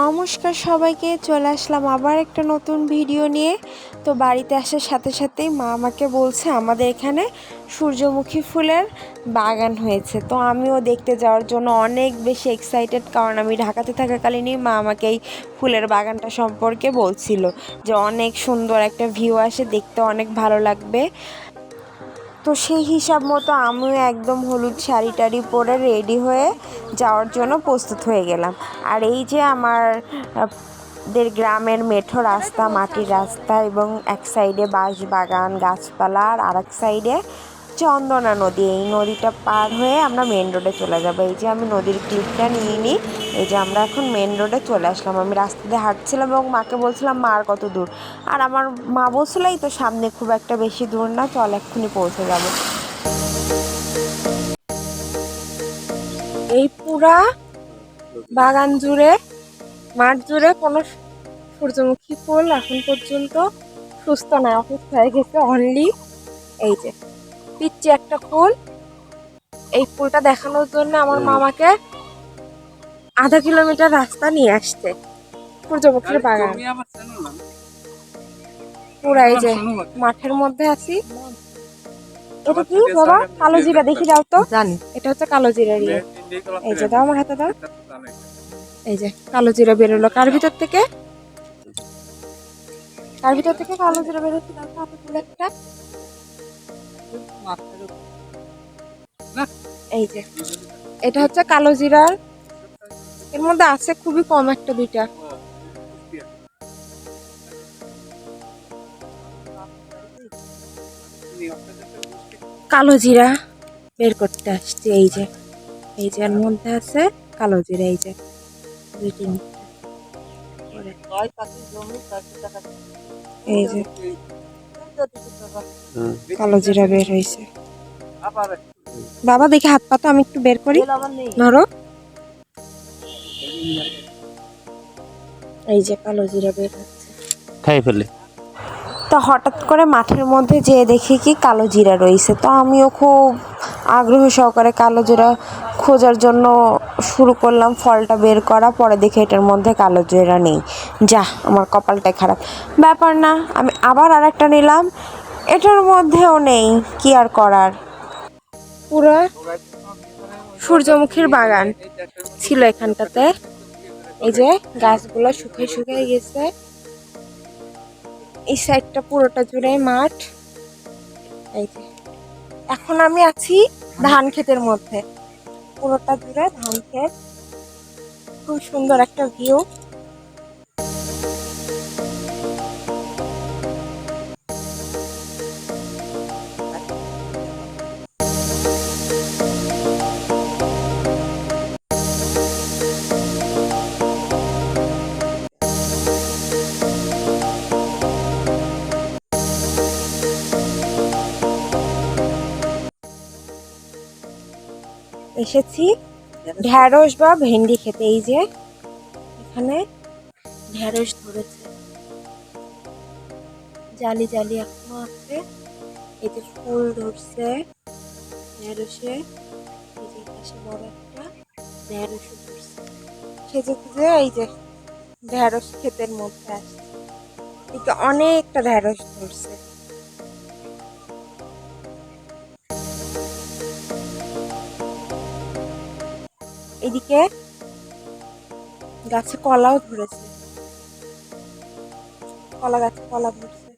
নমস্কার সবাইকে, চলে আসলাম আবার একটা নতুন ভিডিও নিয়ে। তো বাড়িতে আসার সাথে সাথেই মা আমাকে বলছে, আমাদের এখানে সূর্যমুখী ফুলের বাগান হয়েছে। তো আমিও দেখতে যাওয়ার জন্য অনেক বেশি এক্সাইটেড কারণ আমি ঢাকাতে থাকাকালীনই মা আমাকে এই ফুলের বাগানটা সম্পর্কে বলছিল যে অনেক সুন্দর একটা ভিউ আসে, দেখতে অনেক ভালো লাগবে। তো সেই হিসাব মতো আমিও একদম হলুদ শাড়ি টাড়ি পরে রেডি হয়ে যাওয়ার জন্য প্রস্তুত হয়ে গেলাম। আর এই যে আমার, দের গ্রামের মেঠো রাস্তা, মাটির রাস্তা এবং এক সাইডে বাঁশ বাগান, গাছপালা, আর আরেক সাইডে চন্দনা নদী, এই নদীটা পার হয়ে আমরা মেন রোডে চলে যাব। এই যে আমি নদীর ক্লিপটা নিয়ে নিই, এই যে আমরা এখন মেন রোডে চলে আসলাম। আমি রাস্তা দিয়ে হাঁটছিলাম এবং মাকে বলছিলাম, মা, আর কত দূর? আর আমার মা বলছিল, এই তো সামনে খুব একটা বেশি দূর না, চল এক্ষুনি পৌঁছে যাব। এই পুরা বাগান জুড়ে, মাঠ জুড়ে কোনো সূর্যমুখী ফুল এখন পর্যন্ত সুস্থ নয় অসুস্থ হয়ে গেছে অনলি এই যে পিচ্ছি একটা ফুল। এই ফুলটা দেখানোর জন্য আমার মামাকে আধা কিলোমিটার রাস্তা নিয়ে আসছে সূর্যমুখীর বাগান। পুরা এই যে মাঠের মধ্যে আছি। এটা কি বাবা? কালো জিরা দেখি দাও তো। জানি। এটা হচ্ছে কালো জিরা দিয়ে এই যে দাও আমার হাতে দাও। এই যে কালো জিরা বেরোলো। কার ভিতর থেকে? কার ভিতর থেকে কালো জিরা বেরোচ্ছে? দাও একটা এই যে, এটা হচ্ছে কালো জিরার। এর মধ্যে আছে খুবই কম একটা দুইটা। কালো জিরা বের করতে আসছি, এই যে। এই যে এর মধ্যে আছে কালো জিরা, এই যে। দুই করে। এই যে। কালো জিরা বের হয়েছে। বাবা দেখি হাত পাতো আমি একটু বের করি। ধরো। এই যে কালো জিরা বের হচ্ছে। খাই ফেলে তো হঠাৎ করে মাঠের মধ্যে যেয়ে দেখি কি কালো জিরা রয়েছে। তো আমিও খুব আগ্রহ সহকারে কালো জিরা খোঁজার জন্য শুরু করলাম, ফলটা বের করা, পরে দেখি এটার মধ্যে কালো জিরা নেই। যা, আমার কপালটাই খারাপ। ব্যাপার না, আমি আবার আর একটা নিলাম, এটার মধ্যেও নেই, কি আর করার? পুরো সূর্যমুখীর বাগান ছিল এখানটাতে। এই যে, গাছগুলো শুকিয়ে শুকিয়ে গেছে। এই সাইডটা পুরোটা জুড়ে মাঠ। এই যে, এখন আমি আছি ধান ক্ষেতের মধ্যে। পুরোটা জুড়ে ধান ক্ষেত। খুব সুন্দর একটা ভিউ এসেছি। ঢ্যাঁড়স বা ভেন্ডি খেতে, এই যে এখানে ঢ্যাঁড়স ধরেছে। জালি জালি এখনও আছে। এই যে ফুল ধরছে ঢ্যাঁড়সে। এই যে পাশে বড় একটা ঢ্যাঁড়সও ধরছে। খেতে খুঁজে এই যে ঢ্যাঁড়স ক্ষেতের মধ্যে আসছে। এদিকে অনেকটা ঢ্যাঁড়স ধরছে। এদিকে গাছে কলাও ধরেছে। কলা গাছে কলা ধরছে।